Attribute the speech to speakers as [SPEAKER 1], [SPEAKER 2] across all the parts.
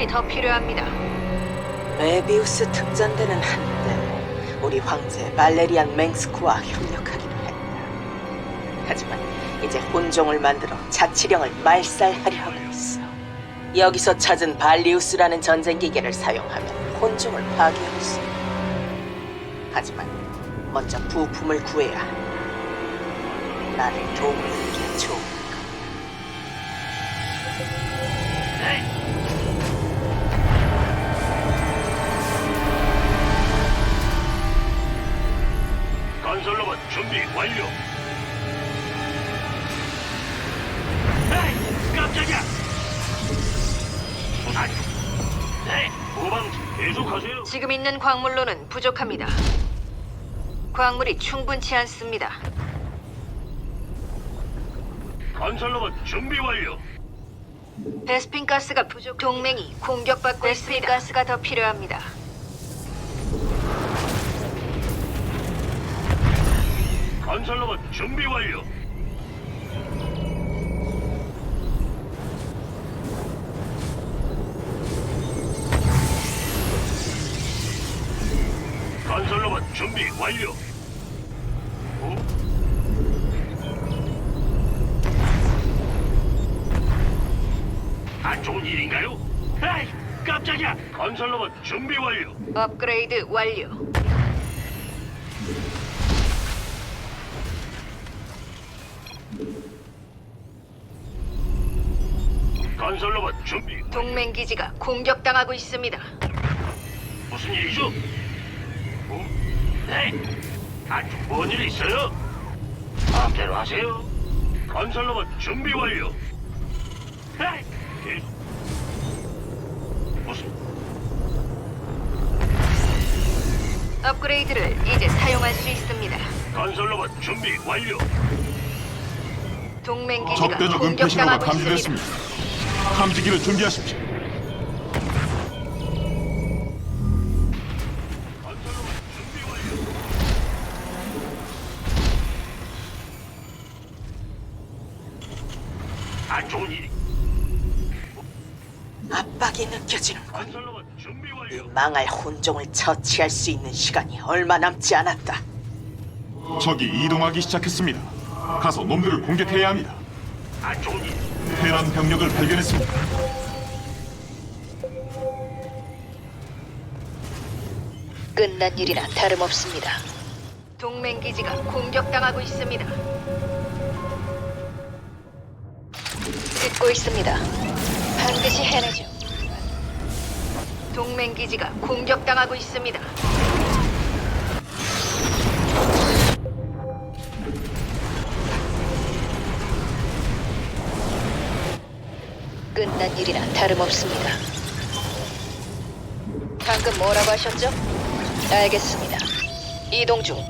[SPEAKER 1] 광물이 더 필요합니다.
[SPEAKER 2] 메비우스 특전대는 한때 우리 황제 발레리안 맹스크와 협력하기로 했다. 하지만 이제 혼종을 만들어 자치령을 말살하려 하고 있어. 여기서 찾은 발리우스라는 전쟁 기계를 사용하면 혼종을 파괴할 수 있다. 하지만 먼저 부품을 구해야. 나를 게
[SPEAKER 3] 준비 완료. 에이, 깜짝이야. 아니, 네, 후방 계속하세요.
[SPEAKER 1] 지금 있는 광물로는 부족합니다. 광물이 충분치 않습니다.
[SPEAKER 3] 건설로봇 준비 완료.
[SPEAKER 1] 베스핀 가스가 부족. 동맹이 공격받고 있습니다. 베스핀 가스가 더 필요합니다.
[SPEAKER 3] 건설로봇 준비 완료. 건설로봇 준비 완료. 어? 안 좋은 일인가요? 에이, 깜짝이야. 건설로봇 준비 완료.
[SPEAKER 1] 업그레이드 완료.
[SPEAKER 3] 건설로봇 준비.
[SPEAKER 1] 동맹 기지가 공격당하고 있습니다.
[SPEAKER 3] 무슨 일이죠? 어? 네? 아주 뭔일 있어요? 마음대로 하세요. 건설로봇 준비 완료. 네? 계속. 무슨
[SPEAKER 1] 업그레이드를 이제 사용할 수 있습니다.
[SPEAKER 3] 건설로봇 준비 완료.
[SPEAKER 1] 동맹 기지가
[SPEAKER 4] 적대적 은폐 신호가
[SPEAKER 1] 공격당하고 있습니다.
[SPEAKER 4] 감지됐습니다. 탐지기를 준비하십시오.
[SPEAKER 3] 건설로봇 준비 완료. 안 좋은 일이.
[SPEAKER 2] 압박이 느껴지는군.
[SPEAKER 3] 건설로봇 준비
[SPEAKER 2] 이
[SPEAKER 3] 완료.
[SPEAKER 2] 망할 혼종을 처치할 수 있는 시간이 얼마 남지 않았다.
[SPEAKER 4] 적이 이동하기 시작했습니다. 가서 놈들을 공격해야 합니다.
[SPEAKER 3] 안 좋은 일.
[SPEAKER 4] 테란 병력을 발견했습니다.
[SPEAKER 1] 끝난 일이나 다름없습니다. 동맹 기지가 공격당하고 있습니다. 듣고 있습니다. 반드시 해내죠. 동맹 기지가 공격당하고 있습니다. 끝난 일이나 다름없습니다. 방금 뭐라고 하셨죠? 알겠습니다. 이동 중.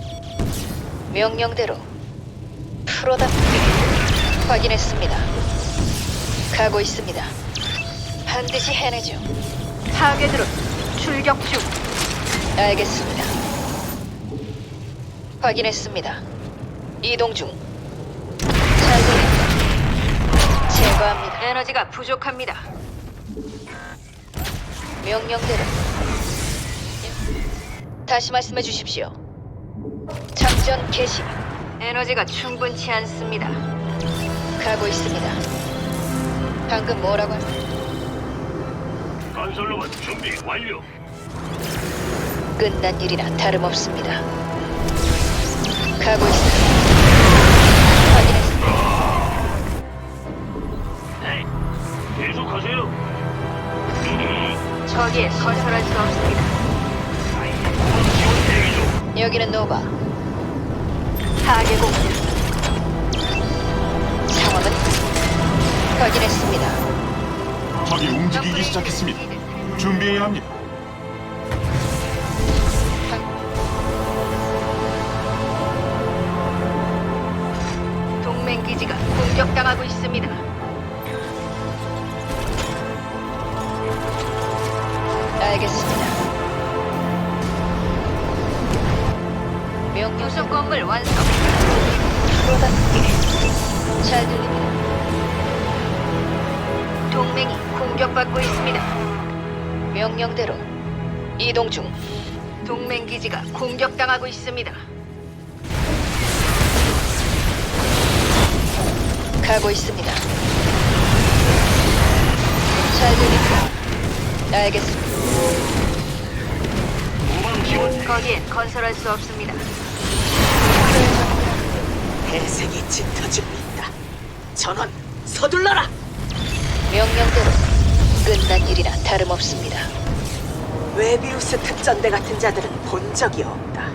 [SPEAKER 1] 명령대로 프로답게 확인했습니다. 가고 있습니다. 반드시 해내죠. 타겟으로 출격 중. 알겠습니다. 확인했습니다. 이동 중. 제거합니다. 에너지가 부족합니다. 명령대로 다시 말씀해 주십시오. 작전 개시. 에너지가 충분치 않습니다. 가고 있습니다. 방금 뭐라고 할...
[SPEAKER 3] 건설로봇 준비 완료.
[SPEAKER 1] 끝난 일이나 다름없습니다. 가고 있습니다. 저기에 건설할 수 없습니다. 여기는 노바. 공격. 상황은 확인했습니다.
[SPEAKER 4] 적이 움직이기 시작했습니다. 준비해야 합니다.
[SPEAKER 1] 동맹 기지가 공격당하고 있습니다. 알겠습니다. 명령 건물 완성. 잘 들립니다. 동맹이 공격받고 있습니다. 명령대로 이동 중. 동맹 기지가 공격당하고 있습니다. 가고 있습니다. 잘 들립니다. 알겠습니다.
[SPEAKER 3] 후방 지원
[SPEAKER 1] 거기엔 건설할 수 없습니다.
[SPEAKER 2] 대색이 짙어지고 있다. 전원 서둘러라.
[SPEAKER 1] 명령대로 끝난 일이나 다름없습니다.
[SPEAKER 2] 웨비우스 특전대 같은 자들은 본 적이 없다.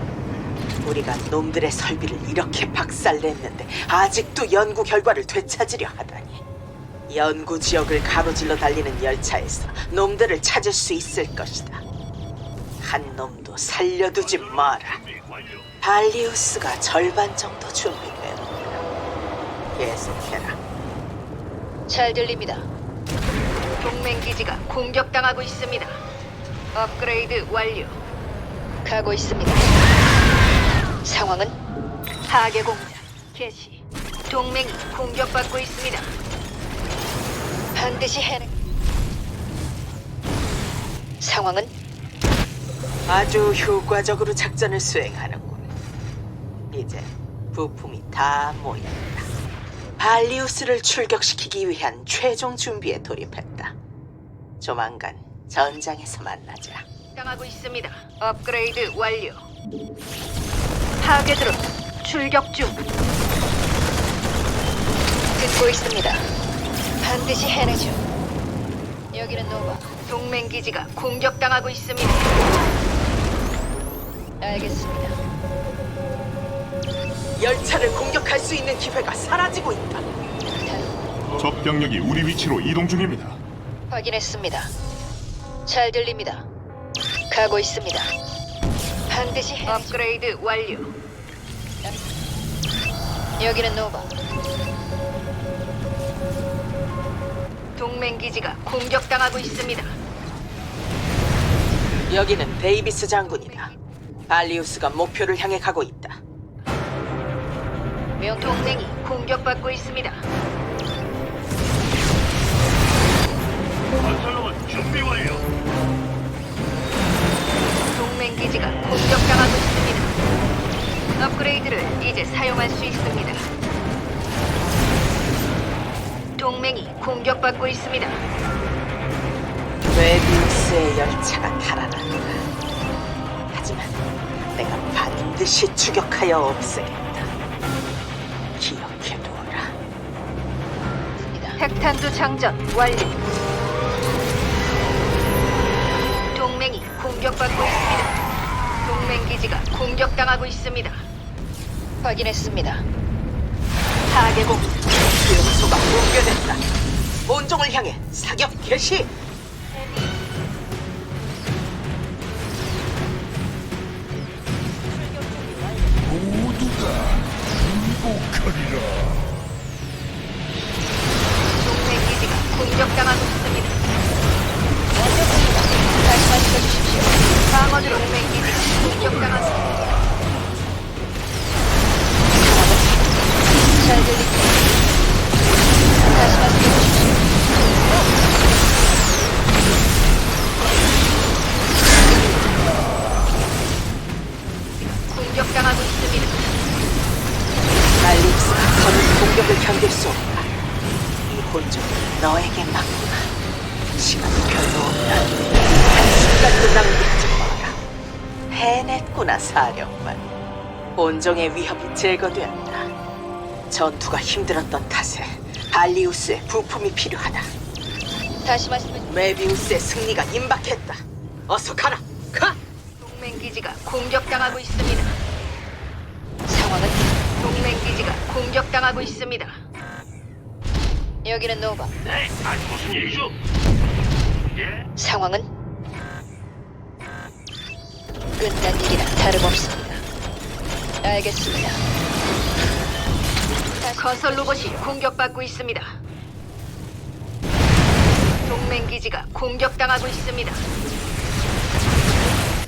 [SPEAKER 2] 우리가 놈들의 설비를 이렇게 박살냈는데 아직도 연구 결과를 되찾으려 하다니. 연구 지역을 가로질러 달리는 열차에서 놈들을 찾을 수 있을 것이다. 한 놈도 살려두지 마라. 발리우스가 절반 정도 준비되었다. 계속해라.
[SPEAKER 1] 잘 들립니다. 동맹 기지가 공격당하고 있습니다. 업그레이드 완료. 가고 있습니다. 상황은 하계 공작 개시. 동맹이 공격받고 있습니다. 반드시 해내. 상황은
[SPEAKER 2] 아주 효과적으로 작전을 수행하는군. 이제 부품이 다 모였다. 발리우스를 출격시키기 위한 최종 준비에 돌입했다. 조만간 전장에서 만나자.
[SPEAKER 1] 당하고 있습니다. 업그레이드 완료. 파괴 드론 출격 중. 듣고 있습니다. 반드시 해내죠. 여기는 노바. 동맹 기지가 공격당하고 있습니다. 알겠습니다.
[SPEAKER 2] 열차를 공격할 수 있는 기회가 사라지고 있다.
[SPEAKER 4] 적 병력이 우리 위치로 이동 중입니다.
[SPEAKER 1] 확인했습니다. 잘 들립니다. 가고 있습니다. 반드시 해. 업그레이드 완료. 여기는 노바. 동맹 기지가 공격당하고 있습니다.
[SPEAKER 2] 여기는 데이비스 장군이다. 발리우스가 목표를 향해 가고 있다.
[SPEAKER 1] 명 동맹이 공격받고 있습니다.
[SPEAKER 3] 건설로봇 준비 완료.
[SPEAKER 1] 동맹 기지가 공격당하고 있습니다. 업그레이드를 이제 사용할 수 있습니다. 동맹이 공격받고 있습니다.
[SPEAKER 2] 웨비우스의 열차가 달아난다. 하지만 내가 반드시 추격하여 없애겠다. 기억해두어라.
[SPEAKER 1] 핵탄두 장전 완료. 동맹이 공격받고 있습니다. 동맹 기지가 공격당하고 있습니다. 확인했습니다. 파괴공
[SPEAKER 2] 붕괴됐다. 본종을 향해 사격 개시.
[SPEAKER 1] 동맹
[SPEAKER 2] 사령관. 본종의 위협이 제거되었다. 전투가 힘들었던 탓에 발리우스의 부품이 필요하다.
[SPEAKER 1] 다시 말씀해.
[SPEAKER 2] 메비우스의 승리가 임박했다. 어서 가라. 가.
[SPEAKER 1] 동맹 기지가 공격당하고 있습니다. 상황은 동맹 기지가 공격당하고 있습니다. 여기는 노바.
[SPEAKER 3] 네, 아니 무슨 일이죠? 예,
[SPEAKER 1] 상황은 끝난 일이나 다름없습니다. 알겠습니다. 건설 로봇이 공격받고 있습니다. 동맹 기지가 공격당하고 있습니다.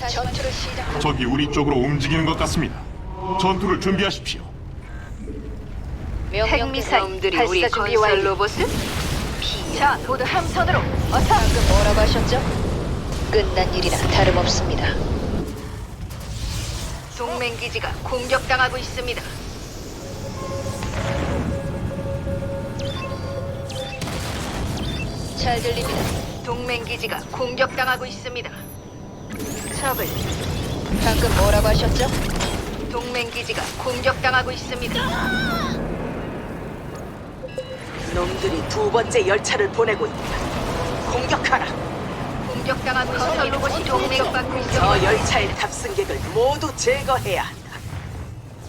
[SPEAKER 1] 전투를 시작.
[SPEAKER 4] 적이 우리 쪽으로 움직이는 것 같습니다. 전투를 준비하십시오.
[SPEAKER 1] 핵미사일들이 우리 건설 로봇을? 자, 모두 함선으로. 어서. 방금 뭐라고 하셨죠?
[SPEAKER 5] 끝난 일이나 다름없습니다.
[SPEAKER 1] 동맹 기지가 공격당하고 있습니다.
[SPEAKER 5] 잘 들립니다.
[SPEAKER 1] 동맹 기지가 공격당하고 있습니다. 적을
[SPEAKER 5] 방금 뭐라고 하셨죠?
[SPEAKER 1] 동맹 기지가 공격당하고 있습니다.
[SPEAKER 2] 놈들이 두 번째 열차를 보내고 있다. 공격하라.
[SPEAKER 1] 공격당하고 있는 로봇이 동맹받고
[SPEAKER 2] 저
[SPEAKER 1] 있습니다.
[SPEAKER 2] 열차의 탑승객을 모두 제거해야 한다.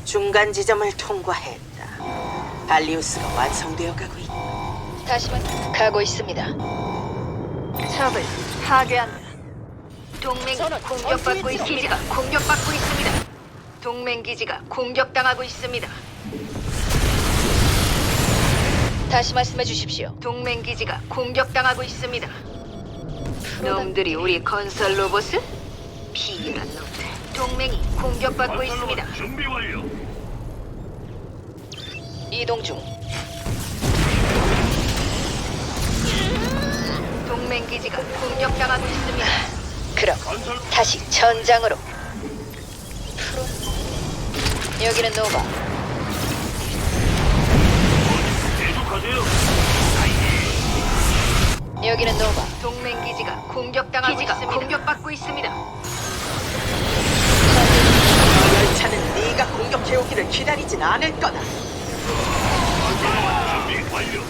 [SPEAKER 2] 중간 지점을 통과했다. 발리우스가 완성되어 가고 있다.
[SPEAKER 5] 다시 말 가고 있습니다.
[SPEAKER 1] 적을 파괴한다. 동맹이 공격받고 있 기지가 공격받고 있습니다. 동맹 기지가 공격당하고 있습니다.
[SPEAKER 5] 다시 말씀해 주십시오.
[SPEAKER 1] 동맹 기지가 공격당하고 있습니다. 놈들이 우리 건설 로봇을 비열한 놈들. 동맹이 공격받고 있습니다.
[SPEAKER 3] 건설로봇 준비 완료.
[SPEAKER 5] 이동 중.
[SPEAKER 1] 동맹 기지가 공격당하고 있습니다.
[SPEAKER 5] 그럼 다시 전장으로. 여기는 노바.
[SPEAKER 3] 계속하세요.
[SPEAKER 5] 여기는 노바.
[SPEAKER 1] 공격당하고 기지가 있습니다. 공격받고 있습니다.
[SPEAKER 2] 열차는 네가 공격해오기를 기다리진 않을 거다.
[SPEAKER 3] 준비 완료.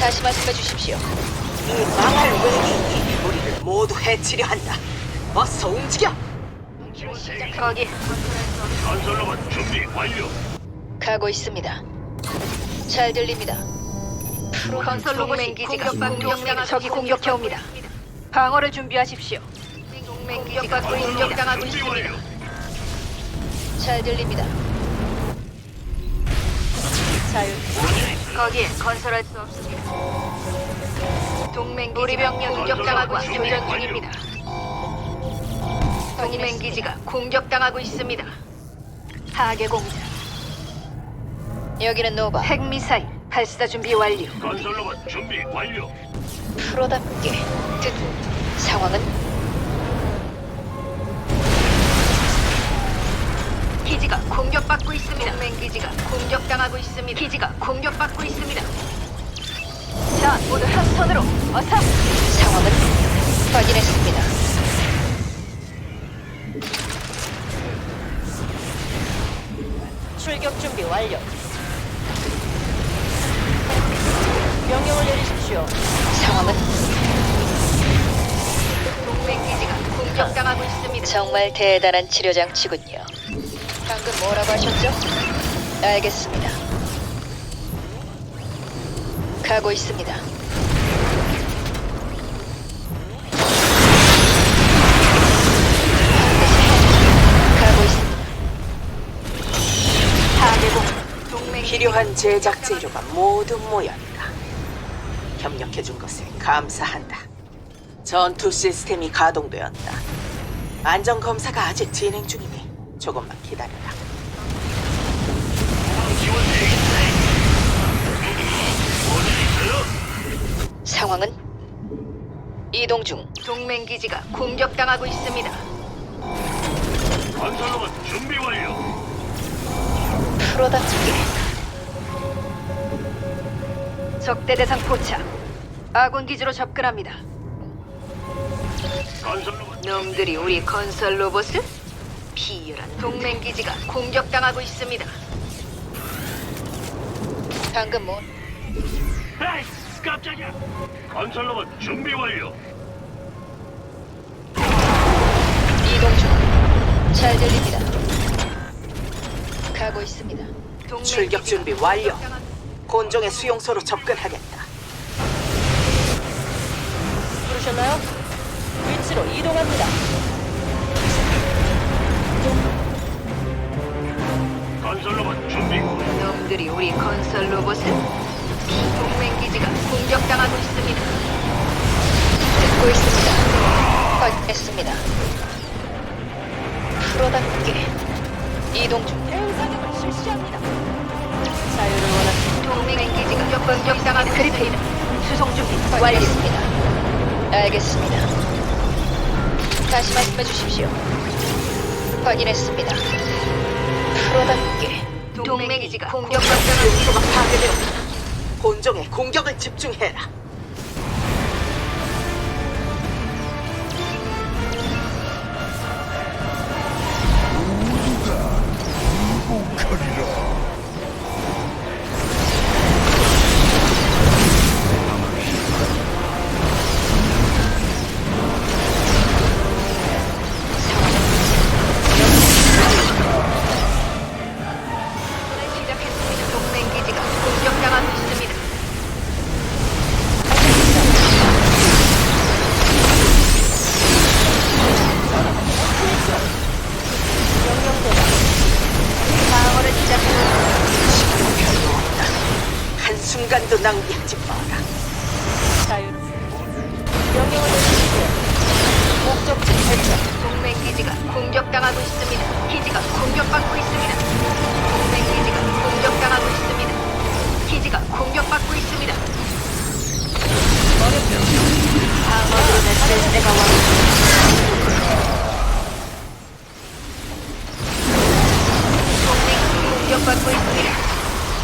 [SPEAKER 5] 다시 말씀해 주십시오.
[SPEAKER 2] 이 망할 외계인이 우리를 모두 해치려 한다. 어서 움직여.
[SPEAKER 1] 거기
[SPEAKER 3] 건설로봇 준비 완료.
[SPEAKER 5] 가고 있습니다. 잘 들립니다.
[SPEAKER 1] 건설 로봇이 기지가 공격당하고 적이 공격해 옵니다. 방어를 준비하십시오. 동맹 기지가 공격당하고 있습니다.
[SPEAKER 5] 잘 들립니다.
[SPEAKER 1] 거기에 건설할 수 없습니다. 동맹 기지가 공격당하고 교전 중입니다. 동맹 기지가 공격당하고 있습니다. 파괴 공작,
[SPEAKER 5] 여기는 노바.
[SPEAKER 1] 핵미사일 발사 준비 완료.
[SPEAKER 3] 건설 로봇 준비 완료.
[SPEAKER 5] 프로답게 듣 상황은
[SPEAKER 1] 기지가 공격받고 있습니다. 동맹 기지가 공격당하고 있습니다. 기지가 공격받고 있습니다. 자, 모두 한 손으로 어서.
[SPEAKER 5] 상황은 확인했습니다.
[SPEAKER 6] 출격 준비 완료.
[SPEAKER 5] 정말 대단한 치료 장치군요. 방금 뭐라고 하셨죠? 알겠습니다. 가고 있습니다. 가고 있습니다.
[SPEAKER 1] 동맹
[SPEAKER 2] 필요한 제작 재료가 모두 모였다. 협력해준 것에 감사한다. 전투 시스템이 가동되었다. 안전 검사가 아직 진행 중이니 조금만 기다려라.
[SPEAKER 5] 상황은 이동 중.
[SPEAKER 1] 동맹 기지가 공격당하고 있습니다.
[SPEAKER 3] 건설로봇 준비 완료.
[SPEAKER 5] 프로답게
[SPEAKER 1] 적대 대상 포착. 아군 기지로 접근합니다.
[SPEAKER 3] 건설로봇
[SPEAKER 1] 놈들이 우리 건설 로봇을 비열한 동맹 기지가 공격당하고 있습니다.
[SPEAKER 5] 방금 뭐
[SPEAKER 3] 에이, 깜짝이야. 건설 로봇 준비 완료.
[SPEAKER 5] 이동 중. 잘 들립니다. 가고 있습니다.
[SPEAKER 1] 동맹
[SPEAKER 2] 출격
[SPEAKER 1] 기지가
[SPEAKER 2] 준비 완료.
[SPEAKER 1] 공격당하고-
[SPEAKER 2] 곤종의 수용소로 접근하겠다.
[SPEAKER 6] 부르셨나요? 위치로 이동합니다.
[SPEAKER 3] 건설로봇 준비.
[SPEAKER 1] 놈들이 우리 건설 로봇을 동맹 기지가 공격당하고 있습니다.
[SPEAKER 5] 듣고 있습니다. 확인했습니다. 프로답게 이동 중.
[SPEAKER 6] 대응 사격을 실시합니다. 자유를 원하시
[SPEAKER 1] 동맹 기지가 공격당하고 그리핀 수송 준비 완료.
[SPEAKER 5] 확인했습니다. 알겠습니다. 다시 말씀해 주십시오. 확인했습니다. 프로답게
[SPEAKER 1] 동맹 기지가 공격받고 있습니다.
[SPEAKER 2] 요소가 파괴되었다. 본종에 공격을 집중해라. 한순간도 낭비하지 마라.
[SPEAKER 6] 자유. 명령을 내리십시오. 목적지 설정.
[SPEAKER 1] 동맹 기지가 공격당하고 있습니다. 기지가 공격받고 있습니다. 동맹 기지가 공격당하고 있습니다. 기지가 공격받고 있습니다. 방어로 냈을 때가 왔습니다. 동맹이 공격받고 있습니다.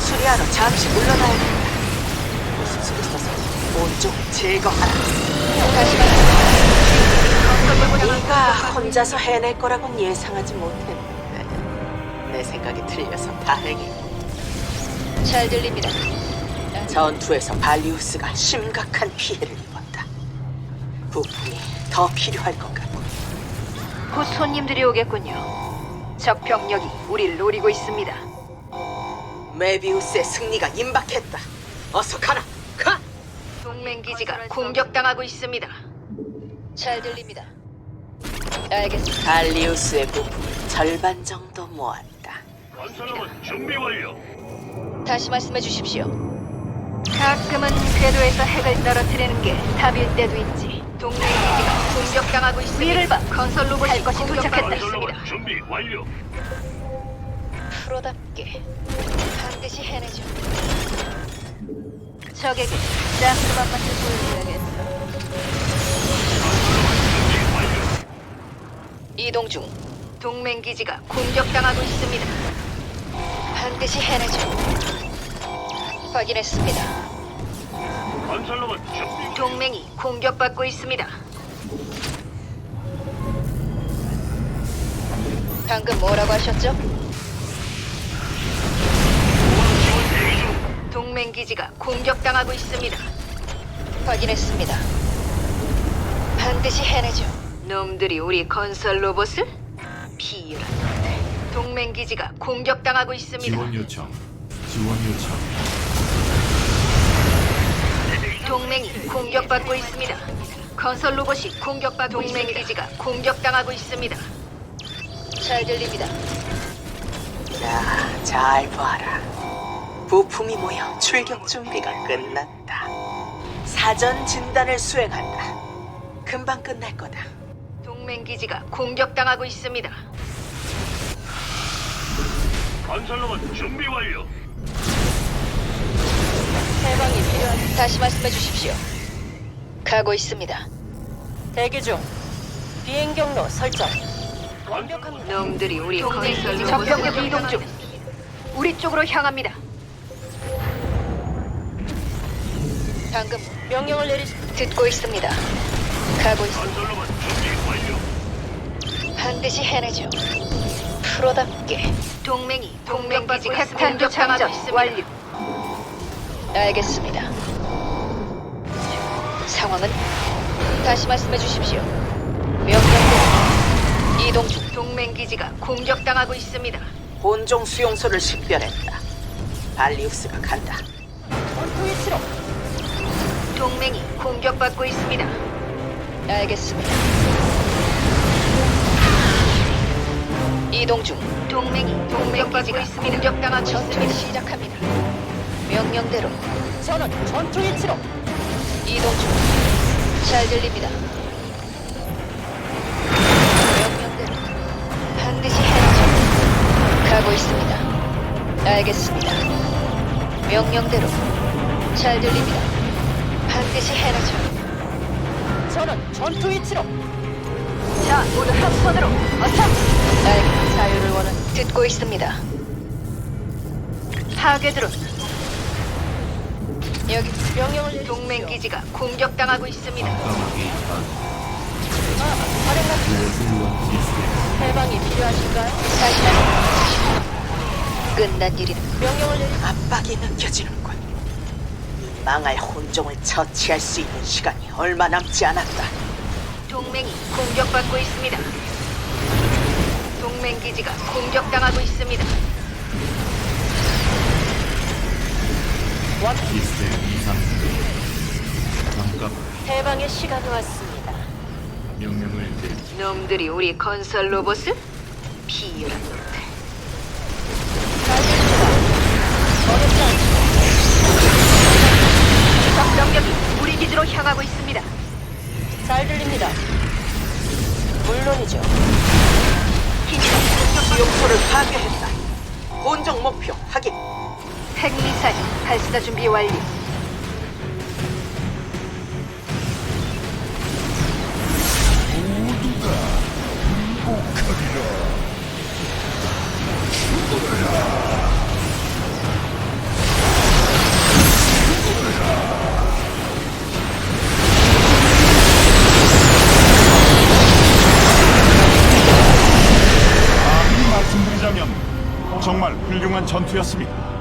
[SPEAKER 2] 수리하러 잠시 물러나 제거하라.
[SPEAKER 5] 다시 말씀해
[SPEAKER 2] 네가 혼자서 해낼 거라곤 예상하지 못했는데 내 생각이 틀려서 다행이고
[SPEAKER 5] 잘 들립니다.
[SPEAKER 2] 전투에서 발리우스가 심각한 피해를 입었다. 부품이 더 필요할 것 같고
[SPEAKER 1] 곧 손님들이 오겠군요. 적 병력이 우리를 노리고 있습니다.
[SPEAKER 2] 메비우스의 승리가 임박했다. 어서 가라. 가.
[SPEAKER 1] 동맹 기지가 공격당하고 있습니다.
[SPEAKER 5] 잘 들립니다. 알겠습니다.
[SPEAKER 2] 발리우스의 부품을 절반 정도 모았다.
[SPEAKER 3] 건설로봇 준비 완료.
[SPEAKER 5] 다시 말씀해 주십시오.
[SPEAKER 1] 가끔은 궤도에서 핵을 떨어뜨리는 게 답일 때도 있지. 동맹 기지가 공격당하고 있습니다. 위를 봐. 건설 로봇 할 것이 도착했다.
[SPEAKER 3] 건설로봇 준비 완료.
[SPEAKER 5] 프로답게 반드시 해내죠.
[SPEAKER 1] 적에게 짝수만 맛을 보여줘야겠어.
[SPEAKER 5] 이동 중.
[SPEAKER 1] 동맹 기지가 공격당하고 있습니다.
[SPEAKER 5] 반드시 해내죠. 확인했습니다.
[SPEAKER 3] 건설로봇 준비.
[SPEAKER 1] 동맹이 공격받고 있습니다.
[SPEAKER 5] 방금 뭐라고 하셨죠?
[SPEAKER 1] 동맹 기지가 공격당하고 있습니다.
[SPEAKER 5] 확인했습니다. 반드시 해내죠.
[SPEAKER 1] 놈들이 우리 건설 로봇을 비열한 놈들. 동맹 기지가 공격당하고 있습니다.
[SPEAKER 4] 지원 요청. 지원 요청.
[SPEAKER 1] 동맹이 공격받고 있습니다. 건설 로봇이 공격받고 동맹 기지가 공격당하고 있습니다.
[SPEAKER 5] 잘 들립니다.
[SPEAKER 2] 자, 잘 봐라. 부품이 모여 출격 준비가 끝났다. 사전 진단을 수행한다. 금방 끝날 거다.
[SPEAKER 1] 동맹 기지가 공격당하고 있습니다.
[SPEAKER 3] 건설로봇 준비 완료.
[SPEAKER 6] 해방이 필요한
[SPEAKER 5] 다시 말씀해 주십시오. 가고 있습니다.
[SPEAKER 6] 대기 중. 비행 경로 설정. 완벽합니다.
[SPEAKER 1] 놈들이 우리 건설 적병력 이동 중. 우리 쪽으로 향합니다.
[SPEAKER 5] 방금
[SPEAKER 6] 명령을 내리시.
[SPEAKER 5] 듣고 있습니다. 가고 있습니다.
[SPEAKER 3] 건설로봇 준비 완료.
[SPEAKER 5] 반드시 해내죠. 프로답게
[SPEAKER 1] 동맹이 동맹 기지가 핵탄 교차하고 있습니다. 완료.
[SPEAKER 5] 알겠습니다. 상황은 다시 말씀해 주십시오. 명령대로 이동 중.
[SPEAKER 1] 동맹 기지가 공격당하고 있습니다.
[SPEAKER 2] 본종 수용소를 식별했다. 발리우스가 간다.
[SPEAKER 6] 전투 위치로.
[SPEAKER 1] 동맹이 공격받고 있습니다.
[SPEAKER 5] 알겠습니다. 이동 중.
[SPEAKER 1] 동맹이 동맹 기지가 공격당하고
[SPEAKER 5] 전투를
[SPEAKER 1] 있습니다.
[SPEAKER 5] 시작합니다. 명령대로
[SPEAKER 6] 전원 전투 위치로.
[SPEAKER 5] 이동 중. 잘 들립니다. 명령대로 반드시 해내죠. 가고 있습니다. 알겠습니다. 명령대로 잘 들립니다. 반드시 해내죠.
[SPEAKER 6] 전원 전투 위치로.
[SPEAKER 1] 자, 자, 모두 한 손으로 어서
[SPEAKER 5] 알 자유를 원한 듣고 있습니다.
[SPEAKER 1] 파괴 드론
[SPEAKER 5] 여기
[SPEAKER 6] 명령을.
[SPEAKER 1] 동맹 기지가 공격당하고 있습니다.
[SPEAKER 6] 해방이 필요하신가요?
[SPEAKER 5] 다시 말씀해 끝난 일이
[SPEAKER 6] 명령을 내리.
[SPEAKER 2] 압박이 느껴지는군. 이 망할 혼종을 처치할 수 있는 시간이 얼마 남지 않았다.
[SPEAKER 1] 동맹이 공격받고 있습니다. 동맹 기지가 공격당하고 있습니다.
[SPEAKER 6] 해방의 시간이 왔습니다.
[SPEAKER 1] 놈들이 우리 건설 로봇을 비열한 놈들.
[SPEAKER 6] 어렵지 않
[SPEAKER 1] 기지로 향하고 있습니다.
[SPEAKER 6] 잘 들립니다. 물론이죠.
[SPEAKER 1] 기지가 공격받고
[SPEAKER 2] 수용소를 파괴했다. 본종 목표 확인.
[SPEAKER 1] 핵미사일 발사 준비 완료.
[SPEAKER 4] 전투였습니다.